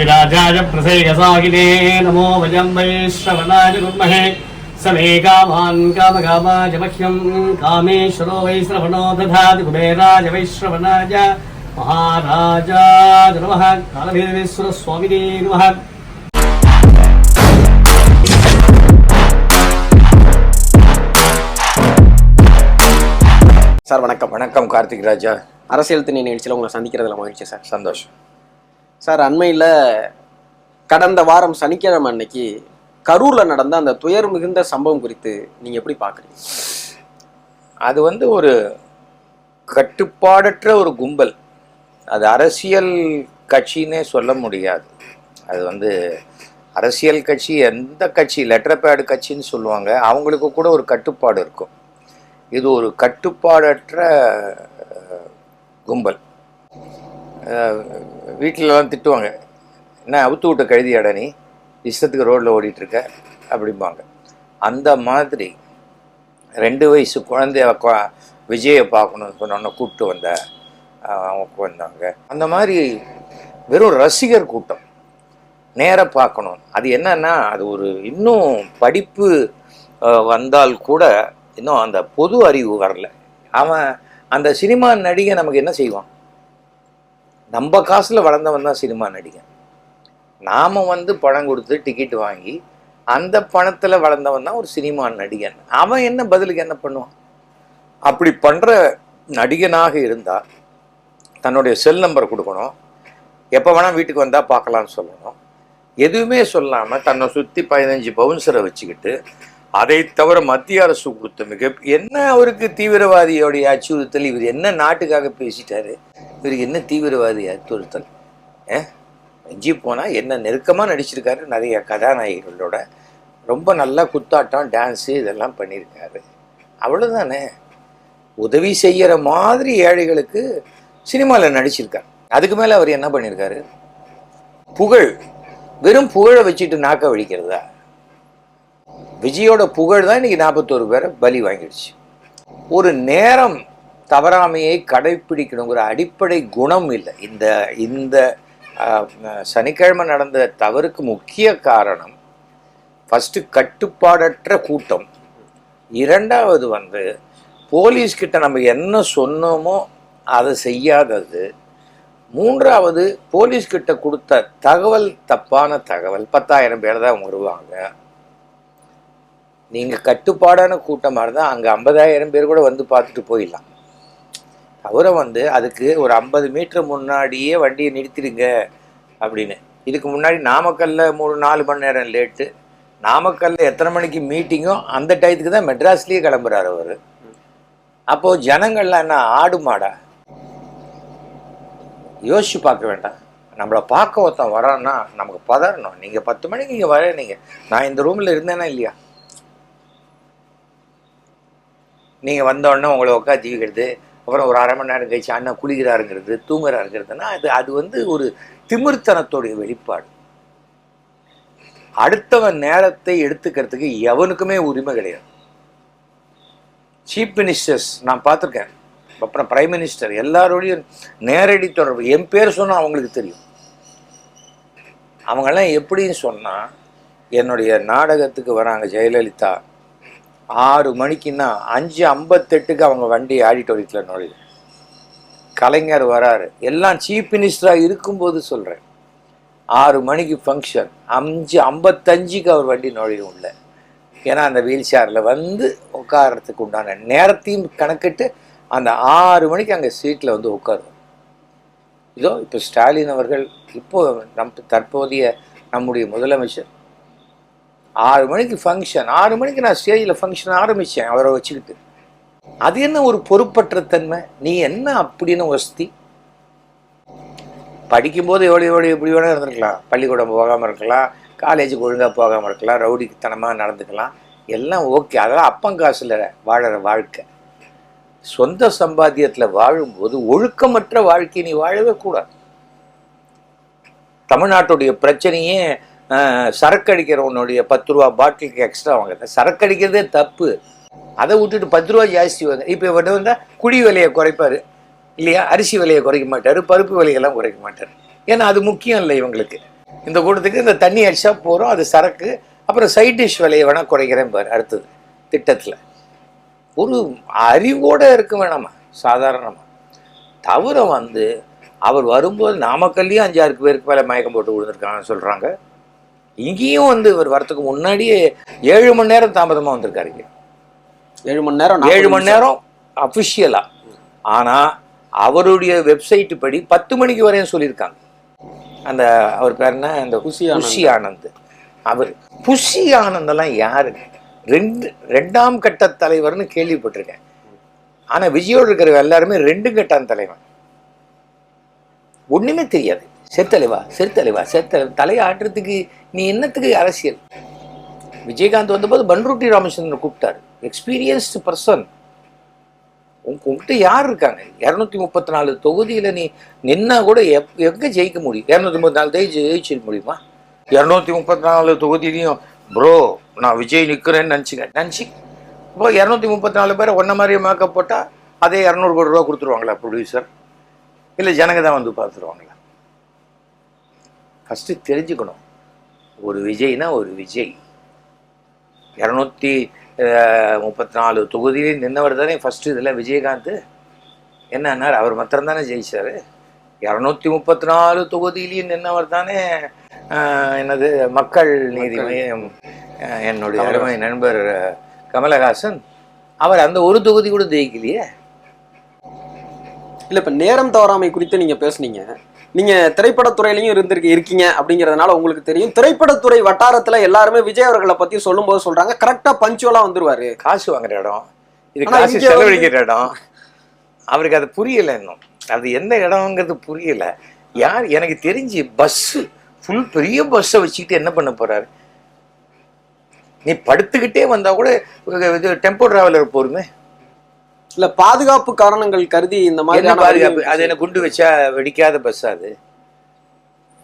वादिराजाय प्रसेयसागिने नमो वयं वैश्रवणाय कुर्महे स मे कामान् कामकामाय मह्यं कामेश्वरो वैश्रवणो दधाति कुबेराय वैश्रवणाय महाराजाय नमः कालभैरवेश्वरस्वामिने नमः சார் வணக்கம் வணக்கம் கார்த்திக் ராஜா அரசியல் திணை நிகழ்ச்சியில் உங்களை சந்திக்கிறதுல மகிழ்ச்சி சார் சந்தோஷம் சார் அண்மையில் கடந்த வாரம் சனிக்கிழமை அன்னைக்கு கரூரில் நடந்த அந்த துயர் மிகுந்த சம்பவம் குறித்து நீங்கள் எப்படி பார்க்குறீங்க அது வந்து ஒரு கட்டுப்பாடற்ற ஒரு கும்பல். அது அரசியல் கட்சின்னே சொல்ல முடியாது. அது வந்து அரசியல் கட்சி எந்த கட்சி லெட்டர் பேடு கட்சின்னு சொல்லுவாங்க அவங்களுக்கு கூட ஒரு கட்டுப்பாடு இருக்கும். இது ஒரு கட்டுப்பாடற்ற கும்பல். வீட்டிலலாம் திட்டுவாங்க என்ன அவுத்து விட்ட கழுதி அடனி இஷ்டத்துக்கு ரோட்டில் ஓடிட்டுருக்க அப்படிம்பாங்க. அந்த மாதிரி ரெண்டு வயசு குழந்தைய விஜயை பார்க்கணும்னு சொன்னோன்னே கூப்பிட்டு வந்த அவங்க வந்தாங்க. அந்த மாதிரி வெறும் ரசிகர் கூட்டம் நேராக பார்க்கணும். அது என்னன்னா அது ஒரு இன்னும் படிப்பு வந்தால் கூட இன்னும் அந்த பொது அறிவு வரல. அவன் அந்த சினிமா நடிகை நமக்கு என்ன செய்வான்? நம்ம காசில் வளர்ந்தவன் தான் சினிமா நடிகன். நாம் வந்து பணம் கொடுத்து டிக்கெட் வாங்கி அந்த பணத்தில் வளர்ந்தவன் தான் ஒரு சினிமா நடிகன். அவன் என்ன பதிலுக்கு என்ன பண்ணுவான்? அப்படி பண்ணுற நடிகனாக இருந்தால் தன்னுடைய செல் நம்பர் கொடுக்கணும். எப்போ வேணால் வீட்டுக்கு வந்தால் பார்க்கலாம்னு சொல்லணும். எதுவுமே சொல்லாமல் தன்னை சுற்றி பதினஞ்சு பவுன்சரை வச்சுக்கிட்டு அதை தவிர மத்திய அரசு கொடுத்த மிக என்ன அவருக்கு தீவிரவாதியோடைய அச்சுறுத்தல்? இவர் என்ன நாட்டுக்காக பேசிட்டாரு? இவருக்கு என்ன தீவிரவாதி அச்சுறுத்தல்? ஏ? மிஞ்சி போனால் என்ன நெருக்கமாக நடிச்சிருக்காரு நிறைய கதாநாயகிகளோட ரொம்ப நல்லா குத்தாட்டம் டான்ஸு இதெல்லாம் பண்ணியிருக்காரு அவ்வளோதானே உதவி செய்கிற மாதிரி ஏழைகளுக்கு சினிமாவில் நடிச்சிருக்கார். அதுக்கு மேலே அவர் என்ன பண்ணியிருக்காரு புகழ் வெறும் புகழை வச்சுட்டு நாக்க வழிக்கிறதா விஜயோட புகழ் தான் இன்னைக்கு நாற்பத்தோரு பேரை பலி வாங்கிடுச்சு. ஒரு நேரம் தவறாமையை கடைப்பிடிக்கணுங்கிற அடிப்படை குணம் இல்லை. இந்த இந்த சனிக்கிழமை நடந்த தவறுக்கு முக்கிய காரணம் ஃபஸ்ட்டு கட்டுப்பாடற்ற கூட்டம். இரண்டாவது வந்து போலீஸ்கிட்ட நம்ம என்ன சொன்னோமோ அதை செய்யாதது. மூன்றாவது போலீஸ்கிட்ட கொடுத்த தகவல் தப்பான தகவல் பத்தாயிரம் பேர் தான் வருவாங்க. நீங்கள் கட்டுப்பாடான கூட்டமாக இருந்தால் அங்கே ஐம்பதாயிரம் பேர் கூட வந்து பார்த்துட்டு போயிடலாம். தவிர வந்து அதுக்கு ஒரு ஐம்பது மீட்டர் முன்னாடியே வண்டியை நிறுத்திடுங்க அப்படின்னு. இதுக்கு முன்னாடி நாமக்கல்ல மூணு நாலு மணி நேரம் லேட்டு. நாமக்கல்ல எத்தனை மணிக்கு மீட்டிங்கோ அந்த டயத்துக்கு தான் மெட்ராஸ்லேயே கிளம்புறாரு அவர். அப்போது ஜனங்கள்லாம் என்ன ஆடு மாடா? யோசிச்சு பார்க்க வேண்டாம். நம்மளை பார்க்க ஒருத்தன் வரான்னா நமக்கு பதறணும். நீங்கள் பத்து மணிக்கு இங்கே வர நீங்கள் நான் இந்த ரூமில் இருந்தேன்னா இல்லையா? நீங்கள் வந்தோடனே உங்களை உட்காந்து அப்புறம் ஒரு அரை மணி நேரம் கழிச்சு அண்ணன் குளிக்கிறாருங்கிறது தூங்குறாருங்கிறதுனா அது அது வந்து ஒரு திமிர்த்தனத்துடைய வெளிப்பாடு. அடுத்தவன் நேரத்தை எடுத்துக்கிறதுக்கு எவனுக்குமே உரிமை கிடையாது. சீஃப் மினிஸ்டர்ஸ் நான் பார்த்துருக்கேன். அப்புறம் பிரைம் மினிஸ்டர் எல்லாரோடையும் நேரடி தொடர்பு. என் பேர் சொன்னால் அவங்களுக்கு தெரியும். அவங்கெல்லாம் எப்படின்னு சொன்னால் என்னுடைய நாடகத்துக்கு வராங்க ஜெயலலிதா. ஆறு மணிக்குன்னா அஞ்சு ஐம்பத்தெட்டுக்கு அவங்க வண்டி ஆடிட்டோரியத்தில் நுழையுது கலைஞர் வராரு. எல்லாம் சீஃப் மினிஸ்டராக இருக்கும்போது சொல்கிறேன் ஆறு மணிக்கு ஃபங்க்ஷன் அஞ்சு ஐம்பத்தஞ்சுக்கு அவர் வண்டி நுழையும் உள்ள. ஏன்னா அந்த வீல் சேரில் வந்து உட்காரத்துக்கு உண்டான நேரத்தையும் கணக்கிட்டு அந்த ஆறு மணிக்கு அங்கே சீட்டில் வந்து உட்காருவோம். இதோ இப்போ ஸ்டாலின் அவர்கள் இப்போ நம் தற்போதைய நம்முடைய முதலமைச்சர் ஆறு மணிக்கு ஃபங்க்ஷன் ஆறு மணிக்கு நான் ஸ்டேஜில் ஃபங்க்ஷன் ஆரம்பித்தேன் அவரை வச்சுக்கிட்டு. அது என்ன ஒரு பொறுப்பற்ற தன்மை? நீ என்ன அப்படின்னு வசதி படிக்கும்போது எவ்வளோ எவ்வளோ எப்படி வேணால் இருந்திருக்கலாம். பள்ளிக்கூடம் போகாமல் இருக்கலாம் காலேஜுக்கு ஒழுங்காக போகாமல் இருக்கலாம் ரவுடித்தனமாக நடந்துக்கலாம். எல்லாம் ஓகே அதெல்லாம் அப்பங்காசில் வாழற வாழ்க்கை. சொந்த சம்பாத்தியத்தில் வாழும்போது ஒழுக்கமற்ற வாழ்க்கையை நீ வாழவே கூடாது. தமிழ்நாட்டுடைய பிரச்சனையே சரக்கு அடிக்கிறவனுடைய பத்து ரூபா பாட்டிலுக்கு எக்ஸ்ட்ரா வாங்குறது சரக்கு அடிக்கிறதே தப்பு. அதை விட்டுட்டு பத்து ரூபா ஜாஸ்தி வாங்க. இப்போ இவர்கிட்ட வந்தால் குடி விலையை குறைப்பாரு. இல்லையா? அரிசி விலையை குறைக்க மாட்டார். பருப்பு விலையெல்லாம் குறைக்க மாட்டார். ஏன்னா அது முக்கியம் இல்லை இவங்களுக்கு. இந்த கூட்டத்துக்கு இந்த தண்ணி அடிச்சா போகிறோம் அது சரக்கு. அப்புறம் சைட் டிஷ் விலையை வேணால் குறைக்கிறேன் பாரு அடுத்தது திட்டத்தில். ஒரு அறிவோட இருக்க வேணாமா? சாதாரணமாக தவிர வந்து அவர் வரும்போது நாமக்கல்லையும் அஞ்சாறு பேருக்கு மேலே மயக்கம் போட்டு விழுந்திருக்காங்கன்னு சொல்கிறாங்க இங்கேயும் வந்து இவர் வரத்துக்கு முன்னாடியே ஏழு மணி நேரம் தாமதமாக வந்திருக்காரு இங்க. ஏழு மணி நேரம் ஏழு மணி நேரம் அஃபிஷியலா ஆனா அவருடைய வெப்சைட் படி பத்து மணிக்கு வரையும் சொல்லியிருக்காங்க. அந்த அவர் பேர் என்ன? அந்த புஷி. புஷி ஆனந்த். அவர் புஷி ஆனந்தெல்லாம் யாருங்க ரெண்டு ரெண்டாம் கட்ட தலைவர்னு கேள்விப்பட்டிருக்கேன். ஆனா விஜயோடு இருக்கிற எல்லாருமே ரெண்டு கட்டான் தலைவன். ஒண்ணுமே தெரியாது. செத்தலைவா செத்தலைவா செத்தலை தலையை ஆட்டுறதுக்கு நீ என்னத்துக்கு அரசியல்? விஜயகாந்த் வந்தபோது பன்ருட்டி ராமச்சந்திரன் கூப்பிட்டாரு. எக்ஸ்பீரியன்ஸ்டு பர்சன் உங்ககிட்ட யார் இருக்காங்க? இரநூத்தி முப்பத்தி நாலு தொகுதியில் நீ நின்னா கூட எப் எங்கே ஜெயிக்க முடியும்? இரநூத்தி முப்பத்தி நாலு தேதி ஜெயிச்சிட முடியுமா? இரநூத்தி முப்பத்தி நாலு தொகுதியிலையும் ப்ரோ நான் விஜய் நிற்கிறேன்னு நினச்சிங்க நினச்சி. இப்போ இரநூத்தி முப்பத்தி நாலு பேரை ஒன்றை மாதிரியே மேக்கப் போட்டால் அதே இரநூறு கோடி ரூபா கொடுத்துருவாங்களா ப்ரொடியூசர் இல்லை ஜனங்க தான் வந்து பார்த்துருவாங்களா? ஃபஸ்ட்டு தெரிஞ்சுக்கணும். ஒரு விஜய்னா ஒரு விஜய். இரநூத்தி முப்பத்தி நாலு தொகுதியிலே நின்னவர் தானே ஃபஸ்ட்டு இதில் விஜயகாந்த். என்னன்னார் அவர் மாத்திரம் தானே ஜெயிச்சார். இரநூத்தி முப்பத்தி நாலு தொகுதியிலையும் நின்னவர் தானே என்னது மக்கள் நீதி மையம் என்னுடைய அருமை நண்பர் கமலஹாசன். அவர் அந்த ஒரு தொகுதி கூட ஜெயிக்கலையே. இல்ல இப்ப நேரம் தவறாமை குறித்து நீங்க பேசுனீங்க. நீங்க திரைப்படத்துறையிலையும் இருந்திருக்க இருக்கீங்க அப்படிங்கறதுனால உங்களுக்கு தெரியும். திரைப்படத்துறை வட்டாரத்துல எல்லாருமே விஜய் அவர்களை பத்தி சொல்லும்போது சொல்றாங்க. கரெக்டா பஞ்சுவலா வந்துருவாரு. காசு வாங்குற இடம். இது காசு செலவழிக்கிற இடம். அவருக்கு அது புரியல இன்னும். அது எந்த இடம்ங்கிறது புரியல. யார் எனக்கு தெரிஞ்சு பஸ்ஸு ஃபுல் பெரிய பஸ்ஸை வச்சுக்கிட்டு என்ன பண்ண போறாரு? நீ படுத்துக்கிட்டே வந்தா கூட டெம்போ டிராவலர் போருமே. இல்ல பாதுகாப்பு காரணங்கள் கருதி இந்த மாதிரி பாதுகாப்பு? அது என்ன குண்டு வச்சா வெடிக்காத பஸ் அது?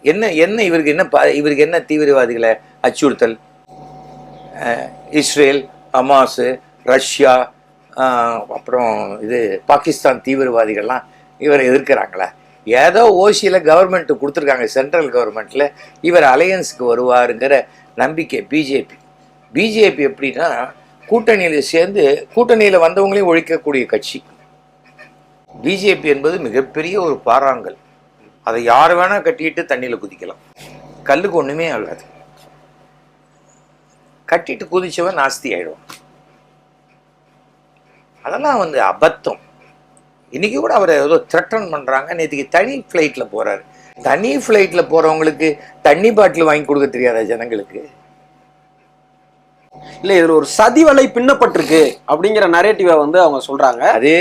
என்ன என்ன இவருக்கு என்ன இவருக்கு என்ன தீவிரவாதிகளை அச்சுறுத்தல்? இஸ்ரேல் ஹமாஸ் ரஷ்யா அப்புறம் இது பாகிஸ்தான் தீவிரவாதிகள்லாம் இவரை எதிர்க்கிறாங்களா. ஏதோ ஓசியில் கவர்மெண்ட் கொடுத்துருக்காங்க சென்ட்ரல் கவர்மெண்ட்ல இவர் அலையன்ஸுக்கு வருவாருங்கிற நம்பிக்கை பிஜேபி பிஜேபி எப்படின்னா கூட்டணியில் சேர்ந்து கூட்டணியில் வந்தவங்களையும் ஒழிக்கக்கூடிய கட்சி. பிஜேபி என்பது மிகப்பெரிய ஒரு பாறாங்கல். அதை யார் வேணால் கட்டிட்டு தண்ணியில் குதிக்கலாம். கல்லுக்கு ஒன்றுமே ஆகாது. கட்டிட்டு குதிச்சவன் நாஸ்தி ஆயிடுவான். அதெல்லாம் வந்து அபத்தம். இன்னைக்கு கூட அவர் ஏதோ த்ரெட்டன் பண்ணுறாங்க நேற்றுக்கு தனி ஃப்ளைட்டில் போகிறாரு தனி ஃப்ளைட்டில் போகிறவங்களுக்கு தண்ணி பாட்டில் வாங்கி கொடுக்க தெரியாதா ஜனங்களுக்கு? இல்ல இதுல ஒரு சதி வலை பின்னப்பட்டிருக்கு அப்படிங்கிற நரேட்டிவை வந்து அவங்க சொல்றாங்க. அது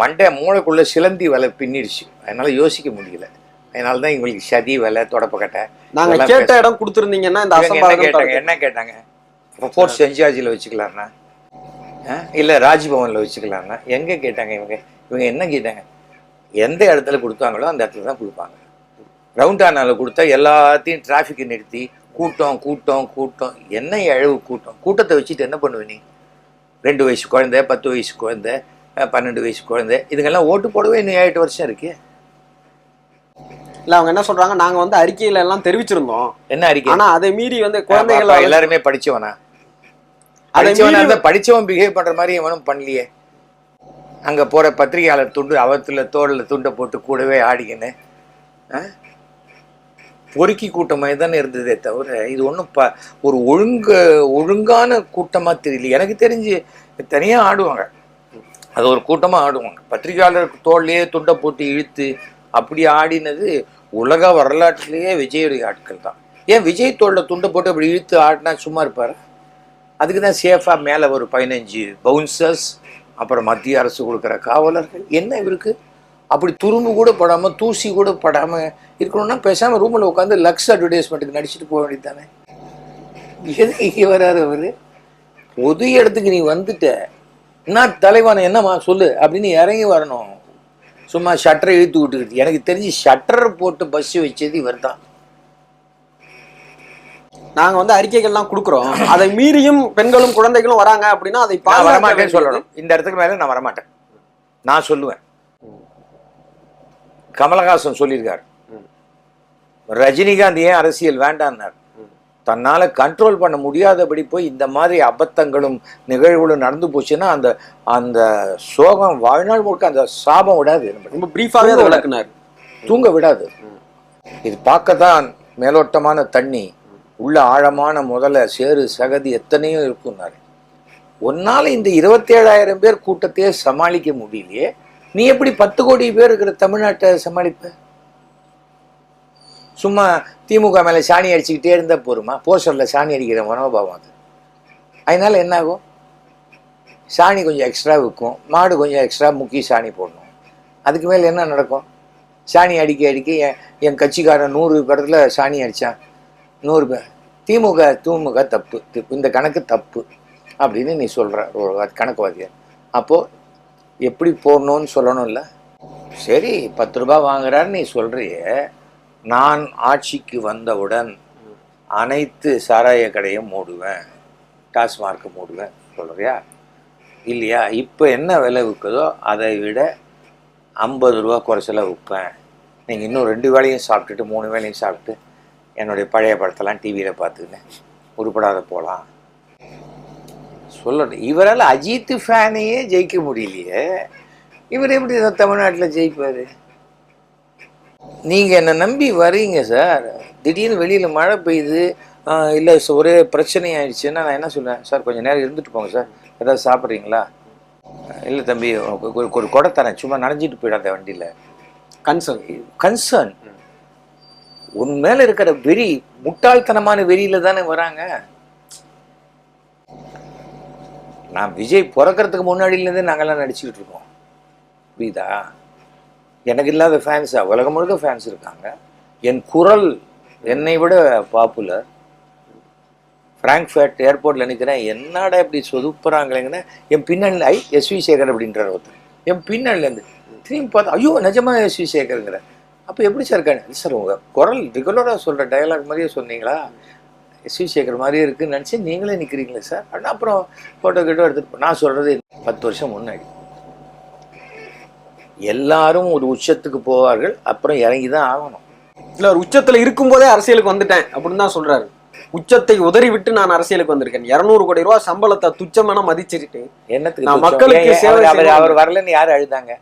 மண்டை மூளைக்குள்ள சிலந்தி வலை பின்னிடுச்சு. அதனால யோசிக்க முடியல. அதனால தான் இவங்களுக்கு சதி வலை தொடப்பக்கட்டை நாங்க கேட்ட இடம் கொடுத்திருந்தீங்கன்னா இந்த அசம்பாவிதம் கேட்டாங்க. என்ன கேட்டாங்க? ஃபோர்ட் செஞ்சார்ஜில் வச்சுக்கலாம்னா? இல்ல ராஜ்பவன்ல வச்சுக்கலாம்னா? எங்க கேட்டாங்க இவங்க? இவங்க என்ன கேட்டாங்க? எந்த இடத்துல கொடுத்தாங்களோ அந்த இடத்துல தான் கொடுப்பாங்க. ரவுண்டானால கொடுத்தா எல்லாத்தையும் டிராஃபிக்கை நிறுத்தி கூட்டம் கூட்டம் கூட்டம். என்ன இழவு கூட்டம்? கூட்டத்தை வச்சுட்டு என்ன பண்ணுவ நீ? ரெண்டு வயசு குழந்தை பத்து வயசு குழந்தை பன்னெண்டு வயசு குழந்தை. இதுங்கெல்லாம் ஓட்டு போடவே இன்னும் ஏழு வருஷம் இருக்கு. இல்ல அவங்க என்ன சொல்றாங்க? நாங்க வந்து அறிக்கையில எல்லாம் தெரிவிச்சிருந்தோம். என்ன அறிக்கை? ஆனா அதை மீறி வந்து குழந்தைகள் எல்லாருமே படிச்சவனா? அதை படிச்சவனா படிச்சவன் பிஹேவ் பண்ற மாதிரி எவனும் பண்ணலையே. அங்க போற பத்திரிகையாளர் துண்டு அவத்துல தோல்ல துண்டை போட்டு கூடவே ஆடிக்கின்னு? பொறுக்கி கூட்டமாக தானே இருந்ததே தவிர இது ஒன்றும் ப ஒரு ஒழுங்கு ஒழுங்கான கூட்டமாக தெரியல. எனக்கு தெரிஞ்சு தனியாக ஆடுவாங்க. அது ஒரு கூட்டமாக ஆடுவாங்க. பத்திரிகையாளர் தோல்லையே துண்டை போட்டு இழுத்து அப்படி ஆடினது உலக வரலாற்றிலேயே விஜயுடைய ஆட்கள் தான். ஏன் விஜய் தோளில் துண்டை போட்டு அப்படி இழுத்து ஆடினா சும்மா இருப்பார்? அதுக்கு தான் சேஃபாக மேலே ஒரு பதினஞ்சு பவுன்சர்ஸ் அப்புறம் மத்திய அரசு கொடுக்குற காவலர்கள். என்ன இவருக்கு? அப்படி துரும்பு கூட படாமல் தூசி கூட படாமல் இருக்கணும்னா பேசாமல் ரூமில் உட்காந்து லக்ஸ் அட்வர்டைஸ்மெண்ட்டுக்கு நடிச்சுட்டு போக வேண்டியது தானே எதுக்கு இங்கே வராரு அவர்? பொது இடத்துக்கு நீ வந்துட்ட. என்ன தலைவான என்னம்மா சொல்லு அப்படின்னு இறங்கி வரணும். சும்மா ஷட்டரை இழுத்து விட்டுக்கிட்டு. எனக்கு தெரிஞ்சு ஷட்டர் போட்டு பஸ் வச்சது இவர் தான் நாங்க வந்து அறிக்கைகள்லாம் கொடுக்குறோம். அதை மீறியும் பெண்களும் குழந்தைகளும் வராங்க அப்படின்னா அதை வரமாட்டேன்னு சொல்லணும். இந்த இடத்துக்கு மேல நான் வரமாட்டேன். நான் சொல்லுவேன். கமலஹாசன் சொல்லியிருக்காரு. ரஜினிகாந்த் ஏன் அரசியல் வேண்டான்னார். தன்னால கண்ட்ரோல் பண்ண முடியாதபடி போய் இந்த மாதிரி அபத்தங்களும் நிகழ்வுகளும் நடந்து போச்சுன்னா அந்த அந்த சோகம் வாழ்நாள் முழுக்க அந்த சாபம் விடாது. ரொம்ப பிரீஃபாவே அதை விளக்குனார். தூங்க விடாது. இது பார்க்கத்தான் மேலோட்டமான தண்ணி. உள்ள ஆழமான முதல்ல சேறு சகதி எத்தனையோ இருக்குன்னாரு. உன்னால இந்த இருபத்தேழாயிரம் பேர் கூட்டத்தையே சமாளிக்க முடியலையே. நீ எப்படி பத்து கோடி பேர் இருக்கிற தமிழ்நாட்டை சமாளிப்ப? சும்மா திமுக மேலே சாணி அடிச்சுக்கிட்டே இருந்தால் போருமா? போஸ்டரில் சாணி அடிக்கிற மனோபாவம் அது. அதனால் என்ன ஆகும் சாணி கொஞ்சம் எக்ஸ்ட்ரா விற்கும். மாடு கொஞ்சம் எக்ஸ்ட்ரா முக்கி சாணி போடணும். அதுக்கு மேலே என்ன நடக்கும்? சாணி அடிக்க அடிக்க என் என் கட்சிக்காரன் நூறு இடத்துல சாணி அடித்தான் நூறு பேர். திமுக திமுக தப்பு. இந்த கணக்கு தப்பு. அப்படின்னு நீ சொல்கிற ஒரு கணக்குவாதியார் அப்போது எப்படி போடணும்னு சொல்லணும்ல? சரி பத்து ரூபாய் வாங்குறான்னு நீ சொல்றியே. நான் ஆட்சிக்கு வந்தவுடன் அனைத்து சாராய கடையும் மூடுவேன். டாஸ்மார்க்கு மூடுவேன். சொல்கிறியா இல்லையா? இப்போ என்ன விலை விற்குதோ அதை விட ஐம்பது ரூபா குறைச்சல விற்பேன். நீங்கள் இன்னும் ரெண்டு வேளையும் சாப்பிட்டுட்டு மூணு வேளையும் சாப்பிட்டு என்னுடைய பழைய படத்தெல்லாம் டிவியில் பார்த்துக்கின்னு உருப்படாத போகலாம் சொல்லணும். இவரால் அஜித் ஃபேனையே ஜெயிக்க முடியலையே. இவர் எப்படி தமிழ்நாட்டில் ஜெயிப்பார்? நீங்கள் என்னை நம்பி வரீங்க சார். திடீர்னு வெளியில் மழை பெய்யுது. இல்லை ஒரே பிரச்சனை ஆயிடுச்சுன்னா நான் என்ன சொல்லுவேன்? சார் கொஞ்சம் நேரம் இருந்துட்டு போங்க சார். ஏதாவது சாப்பிட்றீங்களா? இல்லை தம்பி ஒரு குடை தரேன். சும்மா நனைஞ்சிட்டு போயிடாத வண்டியில். கன்சர்ன் கன்சர்ன் உன் மேல இருக்கிற வெறி முட்டாள்தனமான வெறியில தானே வராங்க? நான் விஜய் பிறக்கறதுக்கு முன்னாடியிலேருந்தே நாங்கள்லாம் நடிச்சுக்கிட்டு இருக்கோம். புரியுதா? எனக்கு இல்லாத ஃபேன்ஸா உலகம் முழுக்க ஃபேன்ஸ் இருக்காங்க. என் குரல் என்னை விட பாப்புலர் ஃப்ராங்க்ஃபர்ட் ஏர்போர்ட்டில் நிற்கிறேன் என்னடா இப்படி சொதுப்புறாங்களேங்கன்னா என் பின்னணியில் ஐ எஸ்வி சேகர் அப்படின்ற ஒருத்தர். என் பின்னணிலேருந்து திரும்பி பார்த்தா ஐயோ நிஜமா எஸ்வி சேகருங்கிற அப்போ எப்படி சார் இருக்காங்க சார் உங்கள் குரல் ரெகுலராக சொல்கிற டயலாக் மாதிரியே சொன்னீங்களா? எஸ்வி சேகர் மாதிரியே இருக்குன்னு நினச்சி நீங்களே நிற்கிறீங்களே சார்? அப்படின்னா அப்புறம் ஃபோட்டோ கிட்டோ எடுத்துட்டு போ- நான் சொல்கிறது பத்து வருஷம் முன்னாடி. எல்லாரும் ஒரு உச்சத்துக்கு போவார்கள் அப்புறம் இறங்கி தான் ஆகணும். இல்ல ஒரு உச்சத்துல இருக்கும்போதே அரசியலுக்கு வந்துட்டேன் அப்படின்னு தான் சொல்றாரு. உச்சத்தை உதறி விட்டு நான் அரசியலுக்கு வந்திருக்கேன். இருநூறு கோடி ரூபாய் சம்பளத்தை துச்சமென மதிச்சிருட்டு என்னத்துக்கு? மக்களுக்கு. அவர் வரலன்னு யார் அழுதாங்க?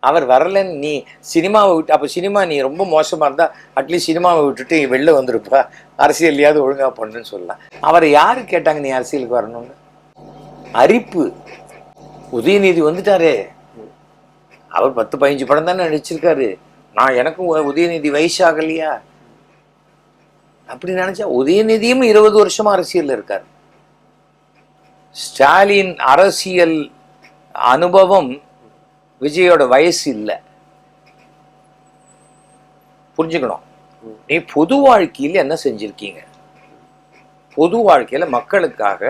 அவர் வரலன்னு நீ சினிமாவை விட்டு அப்போ சினிமா நீ ரொம்ப மோசமா இருந்தா அட்லீஸ்ட் சினிமாவை விட்டுட்டு வெளில வந்துருப்பா. அரசியல்லையாவது ஒழுங்கா பண்ணுன்னு சொல்லலாம். அவரை யாரு கேட்டாங்க நீ அரசியலுக்கு வரணும்னு? அரிப்பு. உதயநிதி வந்துட்டாரே. அவர் பத்து பதினஞ்சு படம் தானே நடிச்சிருக்காரு. நான் எனக்கும் உதயநிதி வயசாகலையா? அப்படி நினைச்சா உதயநிதியும் இருபது வருஷமா அரசியலில் இருக்காரு. ஸ்டாலின் அரசியல் அனுபவம் விஜயோட வயசு இல்லை. புரிஞ்சுக்கணும். நீ பொது வாழ்க்கையில் என்ன செஞ்சிருக்கீங்க? பொது வாழ்க்கையில மக்களுக்காக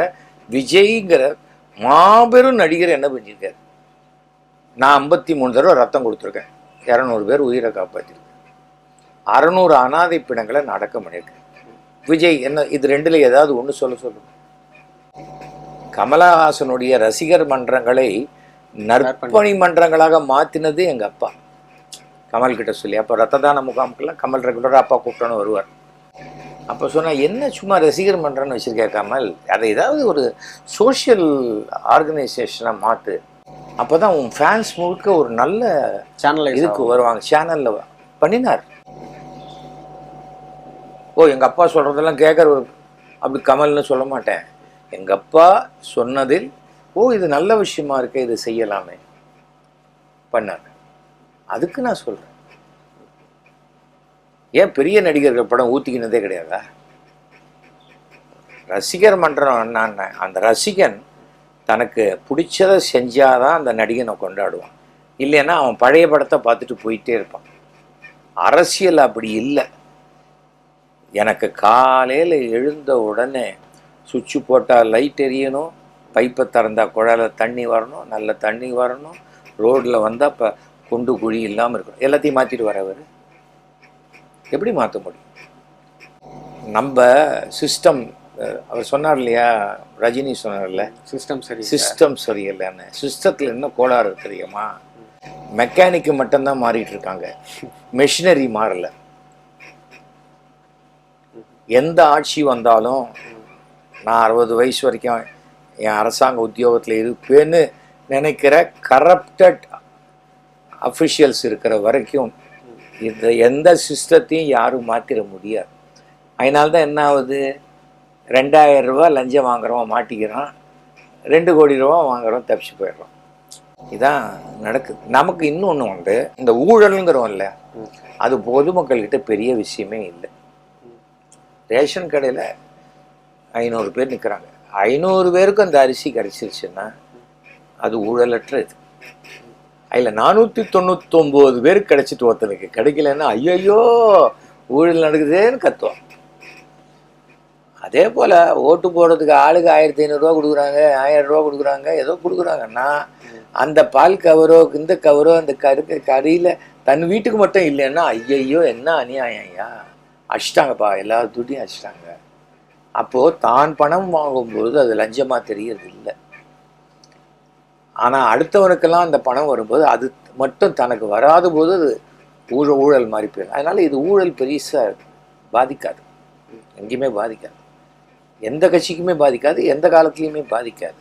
விஜய்ங்கிற மாபெரும் நடிகர் என்ன பண்ணியிருக்காரு நான் ஐம்பத்தி மூணு தடவை ரத்தம் கொடுத்துருக்கேன். இரநூறு பேர் உயிரை காப்பாற்றிருக்கேன் அறநூறு அனாதை பிணங்களை நான் அடக்கம் பண்ணியிருக்கேன் விஜய் என்ன இது ரெண்டுல ஏதாவது ஒன்று சொல்ல சொல்லுங்க. கமலஹாசனுடைய ரசிகர் மன்றங்களை நற்பணி மன்றங்களாக மாத்தினது எங்க அப்பா. கமல் கிட்ட சொல்லி. அப்போ ரத்த தான முகாமுக்கெல்லாம் கமல் ரெகுலராக அப்பா கூப்பிட்டோன்னு வருவார். அப்போ சொன்னா என்ன சும்மா ரசிகர் மன்றம்னு வச்சிருக்கே கமல்? அதை ஏதாவது ஒரு சோஷியல் ஆர்கனைசேஷனாக மாற்று அப்போ தான் உன் ஃபேன்ஸ் முழுக்க ஒரு நல்ல சேனல் இதுக்கு வருவாங்க. சேனல்ல பண்ணினார். ஓ எங்க அப்பா சொல்றதெல்லாம் கேட்கற ஒரு அப்படி கமல்னு சொல்ல மாட்டேன். எங்க அப்பா சொன்னதில் ஓ இது நல்ல விஷயமா இருக்கு இது செய்யலாமே. பண்ணாங்க. அதுக்கு நான் சொல்றேன். ஏன் பெரிய நடிகர்கள் படம் ஊத்திக்கினதே கிடையாதா? ரசிகர் மன்றம் என்னன்னா அந்த ரசிகன் தனக்கு பிடிச்சதை செஞ்சாதான் அந்த நடிகனை கொண்டாடுவான். இல்லைன்னா அவன் பழைய படத்தை பார்த்துட்டு போயிட்டே இருப்பான். அரசியல் அப்படி இல்லை. எனக்கு காலையில் எழுந்த உடனே சுவிட்சு போட்டால் லைட் எரியணும் பைப்பை திறந்தா குழால தண்ணி வரணும் நல்ல தண்ணி வரணும் ரோட்டில் வந்தால் இப்போ குண்டு குழி இல்லாமல் இருக்கணும். எல்லாத்தையும் மாற்றிட்டு வரவர் எப்படி மாற்ற முடியும்? நம்ம சிஸ்டம் அவர் சொன்னார் இல்லையா? ரஜினி சொன்னார்ல சிஸ்டம் சரி சிஸ்டம் சரியில்லைன்னு. சிஸ்டத்தில் என்ன கோளாறு இருக்கு தெரியுமா? மெக்கானிக்கு மட்டும்தான் மாறிட்டு இருக்காங்க. மெஷினரி மாறல. எந்த ஆட்சி வந்தாலும் நான் அறுபது வயசு வரைக்கும் என் அரசாங்க உத்தியோகத்தில் இருப்பேன்னு நினைக்கிற கரப்டட் அஃபிஷியல்ஸ் இருக்கிற வரைக்கும் இந்த எந்த சிஸ்டத்தையும் யாரும் மாற்றிட முடியாது. அதனால தான் என்ன ஆகுது? ரெண்டாயிரம் ரூபா லஞ்சம் வாங்குறவன் மாட்டிக்கிறான். ரெண்டு கோடி ரூபா வாங்குறோம் தப்பிச்சு போயிடுறோம் இதான் நடக்குது. நமக்கு இன்னொன்று உண்டு. இந்த ஊழலுங்கிறோம் இல்லை. அது பொதுமக்கள்கிட்ட பெரிய விஷயமே இல்லை. ரேஷன் கடையில் ஐநூறு பேர் நிற்கிறாங்க ஐநூறு பேருக்கு அந்த அரிசி கிடச்சிருச்சுன்னா அது ஊழலற்ற இது. அதில் நானூற்றி தொண்ணூத்தொம்போது பேருக்கு கிடச்சிட்டு ஒருத்தனுக்கு. கிடைக்கலன்னா ஐயையோ ஊழல் நடக்குதேன்னு கத்துவான். அதே போல் ஓட்டு போடுறதுக்கு ஆளுக்கு ஆயிரத்தி ஐநூறுரூவா கொடுக்குறாங்க ஆயிரம் ரூபா கொடுக்குறாங்க ஏதோ கொடுக்குறாங்கன்னா அந்த பால் கவரோ இந்த கவரோ அந்த கருக்கு கறியில் தன் வீட்டுக்கு மட்டும் இல்லைன்னா ஐயையோ என்ன அநியாயம் ஐயா? அடிச்சிட்டாங்கப்பா எல்லா துட்டியும் அடிச்சிட்டாங்க. அப்போது தான் பணம் வாங்கும்போது அது லஞ்சமாக தெரியறது இல்லை ஆனால் அடுத்தவனுக்கெல்லாம் அந்த பணம் வரும்போது அது மட்டும் தனக்கு வராத போது அது ஊழல் ஊழல் மாதிரி போயிடும். அதனால் இது ஊழல் பெருசாக பாதிக்காது. எங்கேயுமே பாதிக்காது. எந்த கட்சிக்குமே பாதிக்காது எந்த காலத்துலையுமே பாதிக்காது.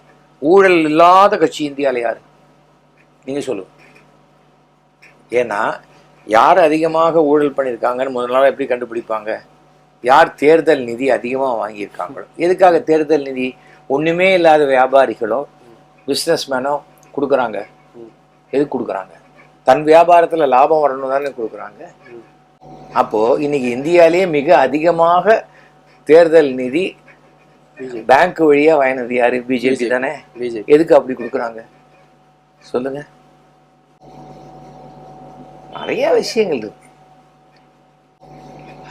ஊழல் இல்லாத கட்சி இந்தியாவில் யார்? நீங்கள் சொல்லுங்க. ஏன்னா யார் அதிகமாக ஊழல் பண்ணியிருக்காங்கன்னு முதல் நாள் எப்படி கண்டுபிடிப்பாங்க? யார் தேர்தல் நிதி அதிகமாக வாங்கியிருக்காங்களோ எதுக்காக தேர்தல் நிதி ஒன்றுமே இல்லாத வியாபாரிகளோ பிஸ்னஸ்மேனோ கொடுக்குறாங்க. எதுக்கு கொடுக்குறாங்க? தன் வியாபாரத்தில் லாபம் வரணும் தானே கொடுக்குறாங்க. அப்போது இன்னைக்கு இந்தியாவிலேயே மிக அதிகமாக தேர்தல் நிதி பேங்க் வழியாக வாங்கினது யாரு? பிஜேபி தானே? எதுக்கு அப்படி கொடுக்குறாங்க? சொல்லுங்க. நிறைய விஷயங்கள் இருக்கு.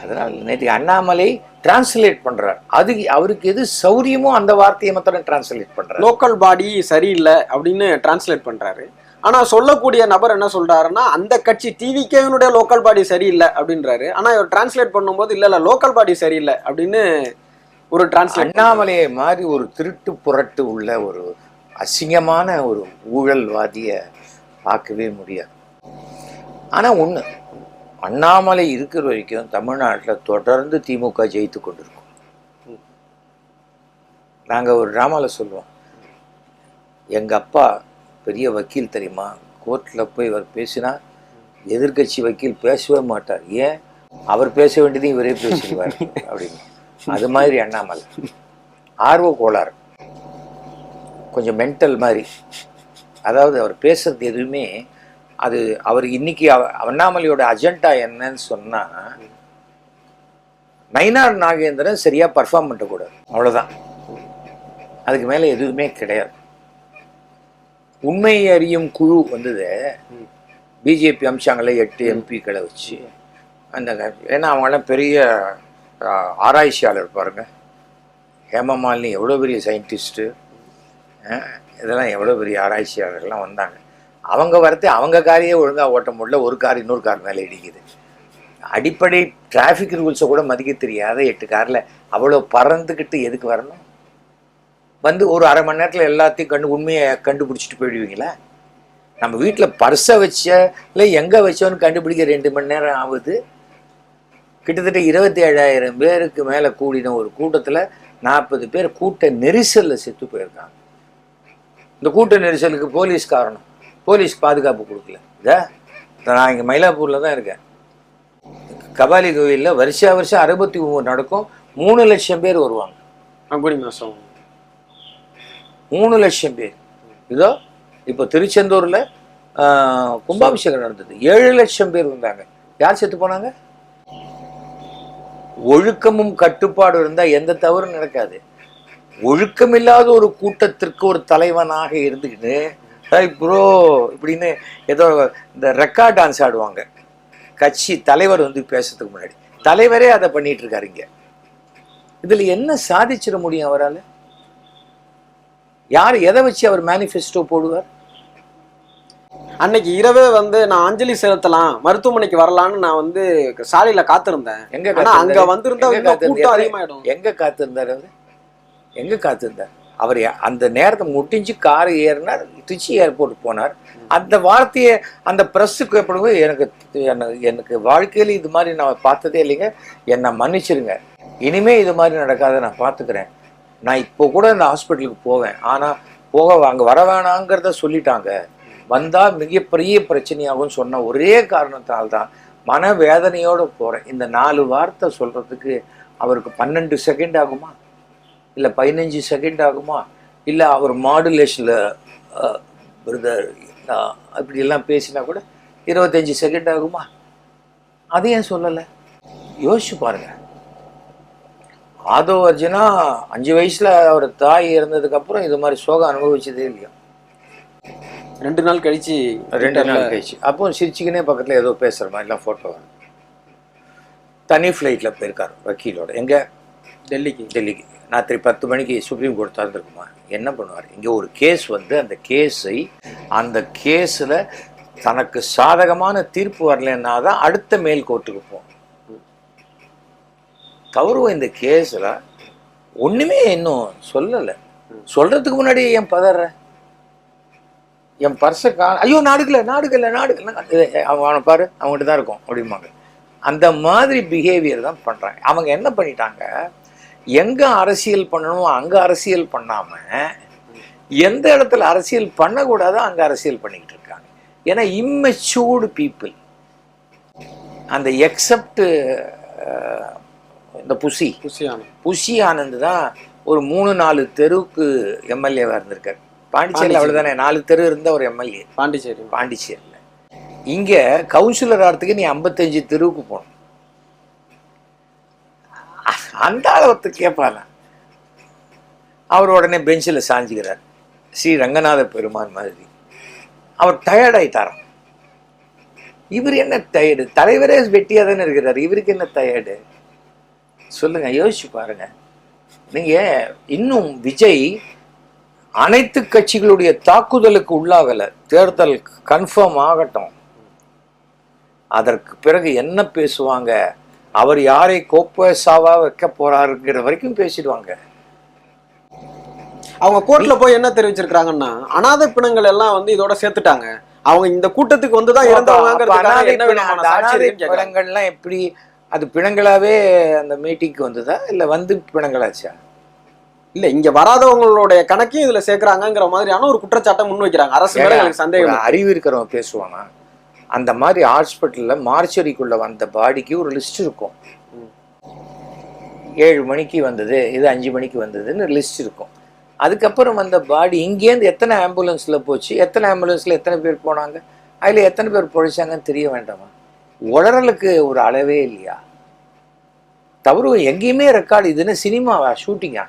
அதனால் நேற்று அண்ணாமலை டிரான்ஸ்லேட் பண்றார். அது அவருக்கு எது சௌரியமோ அந்த வார்த்தையை மாத்திரம் டிரான்ஸ்லேட் பண்றாரு. லோக்கல் பாடி சரியில்லை அப்படின்னு டிரான்ஸ்லேட் பண்றாரு. ஆனா சொல்லக்கூடிய நபர் என்ன சொல்றாருன்னா அந்த கட்சி டிவிகேனுடைய லோக்கல் பாடி சரியில்லை அப்படின்றாரு. ஆனா இவர் டிரான்ஸ்லேட் பண்ணும்போது இல்ல இல்ல லோக்கல் பாடி சரியில்லை அப்படின்னு ஒரு டிரான்ஸ்லேட் அண்ணாமலையை மாதிரி ஒரு திருட்டு புரட்டு உள்ள ஒரு அசிங்கமான ஒரு ஊழல்வாதியை பார்க்கவே முடியாது. ஆனால் ஒன்று அண்ணாமலை இருக்கிற வரைக்கும் தமிழ்நாட்டில் தொடர்ந்து திமுக ஜெயித்து கொண்டிருக்கும். நாங்கள் ஒரு ட்ராமாவில் சொல்லுவோம். எங்கள் அப்பா பெரிய வக்கீல் தெரியுமா? கோர்ட்டில் போய் இவர் பேசினா எதிர்க்கட்சி வக்கீல் பேசவே மாட்டார். ஏன்? அவர் பேச வேண்டியதையும் இவரே பேசிடுவார் அப்படின்னு. அது மாதிரி அண்ணாமலை. ஆர்வ கோளாறு. கொஞ்சம் மென்டல் மாதிரி. அதாவது அவர் பேசுறது எதுவுமே அது அவர் இன்னைக்கு அவ- அண்ணாமலையோட அஜெண்டா என்னன்னு சொன்னா நயினார் நாகேந்திரன் சரியா பர்ஃபார்ம் பண்ணக்கூடாது அவ்வளோதான் அதுக்கு மேலே எதுவுமே கிடையாது. உண்மை அறியும் குழு வந்தது பிஜேபி அம்சாங்களே எட்டு எம்பிக்களை வச்சு. அந்த ஏன்னா அவங்களாம் பெரிய ஆராய்ச்சியாளர் பாருங்க. ஹேமமாலினி எவ்வளோ பெரிய சயின்டிஸ்ட்டு இதெல்லாம் எவ்வளோ பெரிய ஆராய்ச்சியாளர்கள்லாம் வந்தாங்க. அவங்க வரது அவங்க காரையே ஒழுங்காக ஓட்ட முடியல ஒரு கார் இன்னொரு கார் மேலே இடிக்குது. அடிப்படை டிராஃபிக் ரூல்ஸை கூட மதிக்க தெரியாத எட்டு காரில் அவ்வளோ பறந்துக்கிட்டு எதுக்கு வரணும்? வந்து ஒரு அரை மணி நேரத்தில் எல்லாத்தையும் கண்டு உண்மையை கண்டுபிடிச்சிட்டு போயிடுவீங்களா? நம்ம வீட்டில் பர்ஸை வச்ச இல்லை எங்கே வச்சோன்னு கண்டுபிடிக்க ரெண்டு மணி நேரம் ஆகுது. கிட்டத்தட்ட இருபத்தி ஏழாயிரம் பேருக்கு மேலே கூடின ஒரு கூட்டத்தில் நாற்பது பேர் கூட்ட நெரிசலில் செத்து போயிருக்காங்க. இந்த கூட்ட நெரிசலுக்கு போலீஸ் காரணம் போலீஸ் பாதுகாப்பு கொடுக்கல. இதா நான் இங்கே மயிலாப்பூரில் தான் இருக்கேன். கபாலி கோயிலில் வருஷா வருஷம் அறுபத்தி ஒம்பது நடக்கும். மூணு லட்சம் பேர் வருவாங்க. மாசம் மூணு லட்சம் பேர். இதோ இப்போ திருச்செந்தூரில் கும்பாபிஷேகம் நடந்தது. ஏழு லட்சம் பேர் வந்தாங்க. யார் செத்து போனாங்க? ஒழுக்கமும் கட்டுப்பாடு இருந்தால் எந்த தவறும் நடக்காது. ஒழுக்கமில்லாத ஒரு கூட்டத்திற்கு ஒரு தலைவனாக இருந்துக்கிட்டு ஹாய் ப்ரோ இப்படின்னு ஏதோ இந்த ரெக்கார்ட் டான்ஸ் ஆடுவாங்க. கட்சி தலைவர் வந்து பேசுறதுக்கு முன்னாடி. தலைவரே அதை பண்ணிட்டு இருக்காரு இங்க. இதுல என்ன சாதிச்சிட முடியும் அவரால்? யார் எதை வச்சு அவர் மேனிஃபெஸ்டோ போடுவார்? அன்னைக்கு இரவே வந்து நான் அஞ்சலி செலுத்தலாம் மருத்துவமனைக்கு வரலான்னு நான் வந்து சாலையில காத்திருந்தேன். எங்க அங்க? வந்திருந்தா? கூட்டம் அதிகமாயிடும். எங்க காத்திருந்தார் அவர்? எங்க காத்திருந்தார்? அவர் அந்த நேரத்தை முடிஞ்சு கார் ஏறினார் திருச்சி ஏர்போர்ட் போனார். அந்த வார்த்தையை அந்த ப்ரெஸ்ஸுக்கு எப்படிவோ எனக்கு எனக்கு எனக்கு இது மாதிரி நான் பார்த்ததே இல்லைங்க. என்னை மன்னிச்சிருங்க. இனிமே இது மாதிரி நடக்காத நான் பார்த்துக்கிறேன் நான் இப்போ கூட இந்த ஹாஸ்பிட்டலுக்கு போவேன். ஆனால் போக அங்கே வர வேணாங்கிறத சொல்லிட்டாங்க. வந்தால் மிகப்பெரிய பிரச்சனையாகும்னு சொன்ன ஒரே காரணத்தால் தான் மனவேதனையோடு போகிறேன் இந்த நாலு வார்த்தை சொல்கிறதுக்கு அவருக்கு பன்னெண்டு செகண்ட் ஆகுமா? இல்லை பதினஞ்சு செகண்ட் ஆகுமா? இல்லை அவர் மாடுலேஷனில் பிரதர் அப்படியெல்லாம் பேசினா கூட இருபத்தஞ்சி செகண்ட் ஆகுமா? அது ஏன் சொல்லலை? யோசிச்சு பாருங்க. ஆதோ அர்ஜுனா அஞ்சு வயசுல அவர் தாய் இறந்ததுக்கு அப்புறம் இது மாதிரி சோகம் அனுபவிச்சதே இல்லையா? ரெண்டு நாள் கழிச்சு ரெண்டு நாள் கழிச்சு. அப்போ சிரிச்சுக்கினே பக்கத்துல ஏதோ பேசுற மாதிரிலாம் ஃபோட்டோ தனி ஃப்ளைட்ல போயிருக்காரு வக்கீலோட. எங்க? டெல்லிக்கு. டெல்லிக்கு. ராத்திரி பத்து மணிக்கு சுப்ரீம் கோர்ட் திறந்துருக்குமா? என்ன பண்ணுவார்? இங்கே ஒரு கேஸ் வந்து அந்த கேஸை அந்த கேஸில் தனக்கு சாதகமான தீர்ப்பு வரலன்னா தான் அடுத்த மேல் கோர்ட்டுக்கு போகும் கௌரவம் இந்த கேஸில் ஒன்றுமே இன்னும் சொல்லலை. சொல்கிறதுக்கு முன்னாடி என் பதற? என் பர்ஸை கா ஐயோ நாடுக்கல நாடுக்கல நாடுக்கல அவனை பாரு அவங்ககிட்ட தான் இருக்கும் அப்படிம்பாங்க. அந்த மாதிரி பிஹேவியர் தான் பண்ணுறாங்க அவங்க என்ன பண்ணிட்டாங்க? எங்கே அரசியல் பண்ணணுமோ அங்கே அரசியல் பண்ணாமல் எந்த இடத்துல அரசியல் பண்ணக்கூடாதோ அங்கே அரசியல் பண்ணிக்கிட்டு இருக்காங்க. ஏன்னா இம்மெச்சூர்டு பீப்புள் அந்த எக்ஸப்ட் இந்த குஷியான புஷி ஆனந்த் தான் ஒரு மூணு நாலு தெருவுக்கு எம்எல்ஏவாக இருந்திருக்காரு. பாண்டிச்சேரியில் அவ்வளோதானே நாலு தெரு இருந்த ஒரு எம்எல்ஏ பாண்டிச்சேரி. பாண்டிச்சேரியில். இங்கே கவுன்சிலர் ஆகிறதுக்கு நீ ஐம்பத்தஞ்சு தெருவுக்கு போகணும். அந்த அளவுக்கு கேட்பாங்க அவர் உடனே பெஞ்சில் சாஞ்சுக்கிறார் ஸ்ரீ ரங்கநாத பெருமான் மாதிரி. அவர் டயர்டாயிட்டாராம் இவர் என்ன டயர்டு தலைவரே வெட்டியாக தானே இருக்கிறார். இவருக்கு என்ன டயர்டு சொல்லுங்க யோசிச்சு பாருங்க. நீங்க இன்னும் விஜய் அனைத்து கட்சிகளுடைய தாக்குதலுக்கு உள்ளாகல. தேர்தல் கன்ஃபார்ம் ஆகட்டும். அதற்கு பிறகு என்ன பேசுவாங்க? அவர் யாரை கோப்பசாவா வைக்க போறாருங்கிற வரைக்கும் பேசிடுவாங்க. அவங்க கோர்ட்ல போய் என்ன தெரிவிச்சிருக்காங்கன்னா அனாதை பிணங்கள் எல்லாம் வந்து இதோட சேர்த்துட்டாங்க. அவங்க இந்த கூட்டத்துக்கு வந்து தான் அப்ப இறந்தவங்கிறதுக்காக அனாதை என்ன பிண- விதமான அந்த சாட்சி அனாதை இருக்குன்னு கேக்குறாங்க. பிணங்கள்லாம் எப்படி அது பிணங்களாவே அந்த மீட்டிங்க்கு வந்ததா இல்ல வந்து பிணங்களாச்சா? இல்ல இங்க வராதவங்களுடைய கணக்கையும் இதுல சேர்க்கறாங்கங்கிற மாதிரியான ஒரு குற்றச்சாட்டை முன் வைக்கிறாங்க அரசு சந்தேகம் அறிவு இருக்கிறவன் பேசுவானா? அந்த மாதிரி ஹாஸ்பிட்டலில் மார்ச்சரிக்குள்ளே வந்த பாடிக்கு ஒரு லிஸ்ட் இருக்கும். ஏழு மணிக்கு வந்தது இது அஞ்சு மணிக்கு வந்ததுன்னு லிஸ்ட் இருக்கும். அதுக்கப்புறம் வந்த பாடி இங்கேருந்து எத்தனை ஆம்புலன்ஸில் போச்சு எத்தனை ஆம்புலன்ஸில் எத்தனை பேர் போனாங்க அதில் எத்தனை பேர் பொழைச்சாங்கன்னு தெரிய வேண்டாமா? உளறலுக்கு ஒரு அளவே இல்லையா? தவறு எங்கேயுமே ரெக்கார்டு இதுன்னு சினிமாவா ஷூட்டிங்கா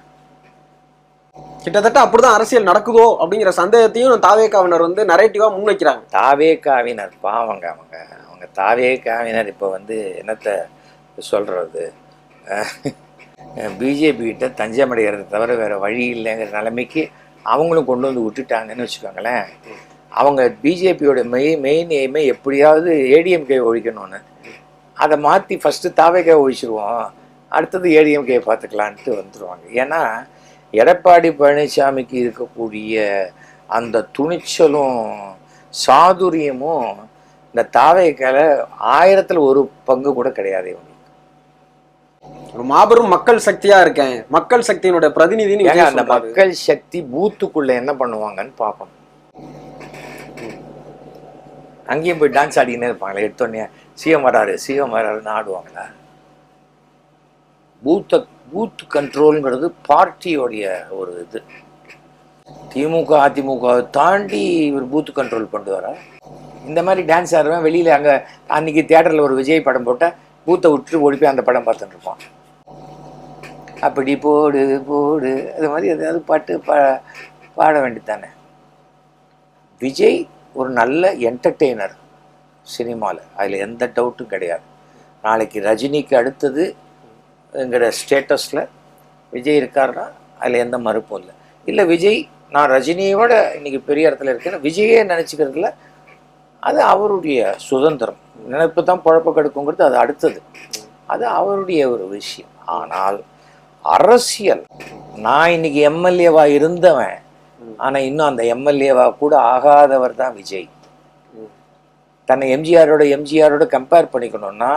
கிட்டத்தட்ட அப்படிதான் அரசியல் நடக்குதோ அப்படிங்கிற சந்தேகத்தையும் தாவேக்காவினர் வந்து நரேட்டிவா முன் வைக்கிறாங்க தாவே பாவங்க அவங்க. அவங்க தாவே காவினர் இப்போ வந்து என்னத்தை சொல்கிறது பிஜேபி கிட்ட தஞ்சம் அடைகிறது தவிர வேறு வழி இல்லைங்கிற நிலைமைக்கு அவங்களும் கொண்டு வந்து விட்டுட்டாங்கன்னு வச்சுக்கோங்களேன். அவங்க பிஜேபியோட மெய் மெயின் எய்மே எப்படியாவது ஏடிஎம்கே ஒழிக்கணும்னு. அதை மாற்றி ஃபஸ்ட்டு தாவேக்கா ஒழிச்சிருவோம். அடுத்தது ஏடிஎம்கே பார்த்துக்கலான்ட்டு வந்துடுவாங்க ஏன்னா எடப்பாடி பழனிசாமிக்கு இருக்கக்கூடிய அந்த துணிச்சலும் சாதுரியமும் இந்த தாவேக்கால ஆயிரத்துல ஒரு பங்கு கூட கிடையாது இவங்களுக்கு ஒரு மாபெரும் மக்கள் சக்தியா இருக்கேன். மக்கள் சக்தியினுடைய விஜய் அந்த. மக்கள் சக்தி பூத்துக்குள்ள என்ன பண்ணுவாங்கன்னு பார்க்கணும் அங்கேயும் போய் டான்ஸ் ஆடிக்கினே இருப்பாங்களே எடுத்தோடனே சிஎம் வராரு சிஎம் வராருன்னு ஆடுவாங்களா? பூத்த பூத் கண்ட்ரோல்ங்கிறது பார்ட்டியோடைய ஒரு இது. திமுக அதிமுக தாண்டி இவர் பூத் கண்ட்ரோல் கொண்டு வர. இந்த மாதிரி டான்ஸ் ஆடுறவன் வெளியில் அங்கே அன்னைக்கு தேட்டரில் ஒரு விஜய் படம் போட்டால் பூத்தை விட்டு ஓடி போய் அந்த படம் பார்த்துட்டு இருப்பான். அப்படி போடு போடு அது மாதிரி ஏதாவது பாட்டு பா பாட வேண்டியதானே விஜய் ஒரு நல்ல என்டர்டெய்னர் சினிமாவில் அதில் எந்த டவுட்டும் கிடையாது. நாளைக்கு ரஜினிக்கு அடுத்தது எங்கிற ஸ்டேட்டஸில் விஜய் இருக்காருன்னா அதில் எந்த மறுப்பும் இல்லை. இல்லை விஜய் நான் ரஜினியோட இன்னைக்கு பெரிய இடத்துல இருக்கேன்னு விஜயே நினச்சிக்கிறதுல அது அவருடைய சுதந்திரம். நினைப்பு தான் குழப்ப கெடுக்குங்கிறது அது அடுத்தது. அது அவருடைய ஒரு விஷயம். ஆனால் அரசியல் நான் இன்னைக்கு எம்எல்ஏவா இருந்தவன் ஆனால் இன்னும் அந்த எம்எல்ஏவா கூட ஆகாதவர் தான் விஜய். தன்னை எம்ஜிஆரோட எம்ஜிஆரோட கம்பேர் பண்ணிக்கணும்னா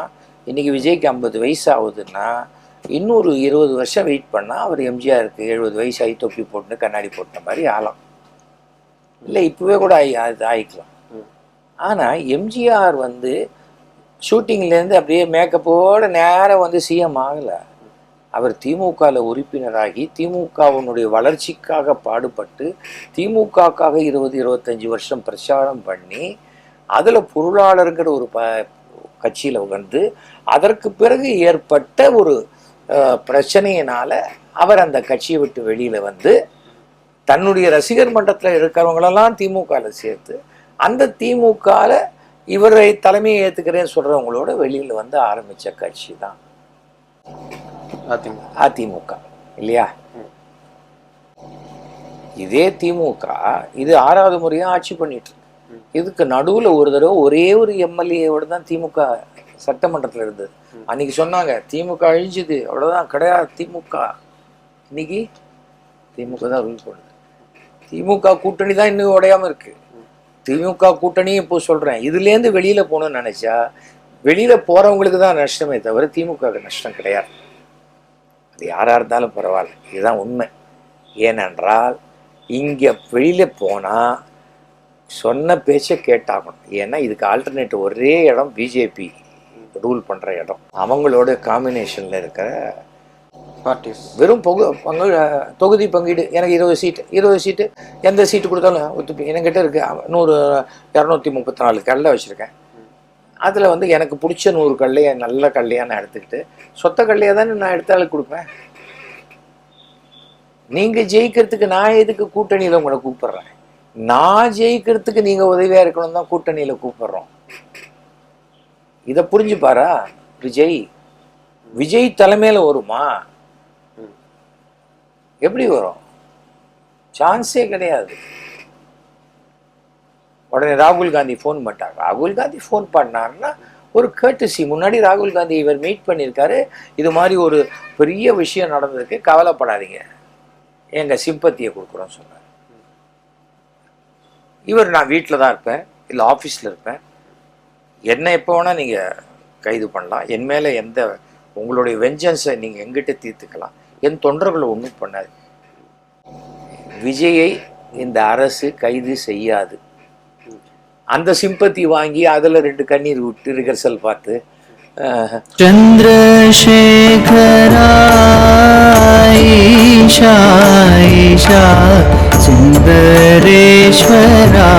இன்னைக்கு விஜய்க்கு ஐம்பது வயசு ஆகுதுன்னா இன்னொரு இருபது வருஷம் வெயிட் பண்ணால் அவர் எம்ஜிஆருக்கு எழுபது வயசு ஆகி தொப்பி போட்டு கண்ணாடி போட்ட மாதிரி ஆகலாம். இல்லை இப்போவே கூட ஆகி அது ஆயிக்கலாம். ஆனால் எம்ஜிஆர் வந்து ஷூட்டிங்லேருந்து அப்படியே மேக்கப்போட நேரம் வந்து சிஎம் ஆகலை. அவர் திமுகவில் உறுப்பினராகி திமுகவினுடைய வளர்ச்சிக்காக பாடுபட்டு திமுகக்காக இருபது இருபத்தஞ்சி வருஷம் பிரச்சாரம் பண்ணி அதில் பொருளாளருங்கிற ஒரு ப கட்சியில் வந்து அதற்கு பிறகு ஏற்பட்ட ஒரு பிரச்சனையினால அவர் அந்த கட்சியை விட்டு வெளியில் வந்து தன்னுடைய ரசிகர் மன்றத்தில் இருக்கிறவங்களெல்லாம் திமுகவில் சேர்த்து அந்த திமுகவில் இவரை தலைமையை ஏற்றுக்கிறேன்னு சொல்கிறவங்களோட வெளியில் வந்து ஆரம்பித்த கட்சி தான் அதிமுக. இல்லையா? இதே திமுக இது ஆறாவது முறையா ஆட்சி பண்ணிட்டு இருக்கு. இதுக்கு நடுவுல ஒரு தடவை ஒரே ஒரு எம்எல்ஏவோட தான் திமுக சட்டமன்றத்துல இருந்தது. அன்னைக்கு சொன்னாங்க திமுக அழிஞ்சுது. அவ்வளவுதான் கிடையாது திமுக. இன்னைக்கு திமுக தான் ரூல் பண்ணுது திமுக கூட்டணி தான் இன்னும் உடையாம இருக்கு. திமுக கூட்டணி இப்போ சொல்றேன் இதுலேருந்து வெளியில போகணும்னு நினைச்சா வெளியில போறவங்களுக்கு தான் நஷ்டமே தவிர திமுக நஷ்டம் கிடையாது. அது யாராக இருந்தாலும் பரவாயில்ல இதுதான் உண்மை. ஏனென்றால் இங்கே வெளியில் போனால் சொன்ன பேச்சை கேட்டாகணும். ஏன்னா இதுக்கு ஆல்டர்னேட் ஒரே இடம் பிஜேபி ரூல் பண்ணுற இடம். அவங்களோட காம்பினேஷனில் இருக்கிற பார்ட்டிஸ் வெறும் பொகு பங்கு தொகுதி பங்கீடு எனக்கு இருபது சீட்டு இருபது சீட்டு எந்த சீட்டு கொடுத்தாலும் ஒத்துப்பேன் என்கிட்ட இருக்கு நூறு இரநூத்தி முப்பத்தி நாலு கடலை வச்சுருக்கேன். அதில் வந்து எனக்கு பிடிச்ச நூறு கடலையை நல்ல கடலையாக நான் எடுத்துக்கிட்டு சொத்த கடலையாக தானே நான் எடுத்தாலும் கொடுப்பேன். நீங்கள் ஜெயிக்கிறதுக்கு நான் எதுக்கு கூட்டணியில் உங்களை கூப்பிடுறேன்? நான் ஜெயிக்கிறதுக்கு நீங்கள் உதவியாக இருக்கணும் தான் கூட்டணியில் கூப்பிடுறோம். இதை புரிஞ்சுப்பாரா? விஜய் விஜய் தலைமையில் வருமா? எப்படி வரும்? சான்ஸே கிடையாது. உடனே ராகுல் காந்தி ஃபோன் பண்ணிட்டார் ராகுல் காந்தி ஃபோன் பண்ணாருன்னா ஒரு கேட்டுசி முன்னாடி ராகுல் காந்தி இவர் மீட் பண்ணியிருக்காரு. இது மாதிரி ஒரு பெரிய விஷயம் நடந்ததுக்கு கவலைப்படாதீங்க. எங்கள் சிம்பத்தியை கொடுக்குறோம் சொன்னார். இவர் நான் வீட்டில் தான் இருப்பேன். இல்லை ஆஃபீஸில் இருப்பேன். என்ன எப்போ வேணால் நீங்கள் கைது பண்ணலாம். என் மேலே எந்த உங்களுடைய வெஞ்சன்ஸை நீங்கள் எங்கிட்ட தீர்த்துக்கலாம். என் தொண்டர்களை ஒன்றும் பண்ணாது. விஜயை இந்த அரசு கைது செய்யாது. அந்த சிம்பத்தி வாங்கி அதில் ரெண்டு கண்ணீர் விட்டு ரிகர்சல் பார்த்து சந்திரசேகரா சுந்தரேஸ்வரா.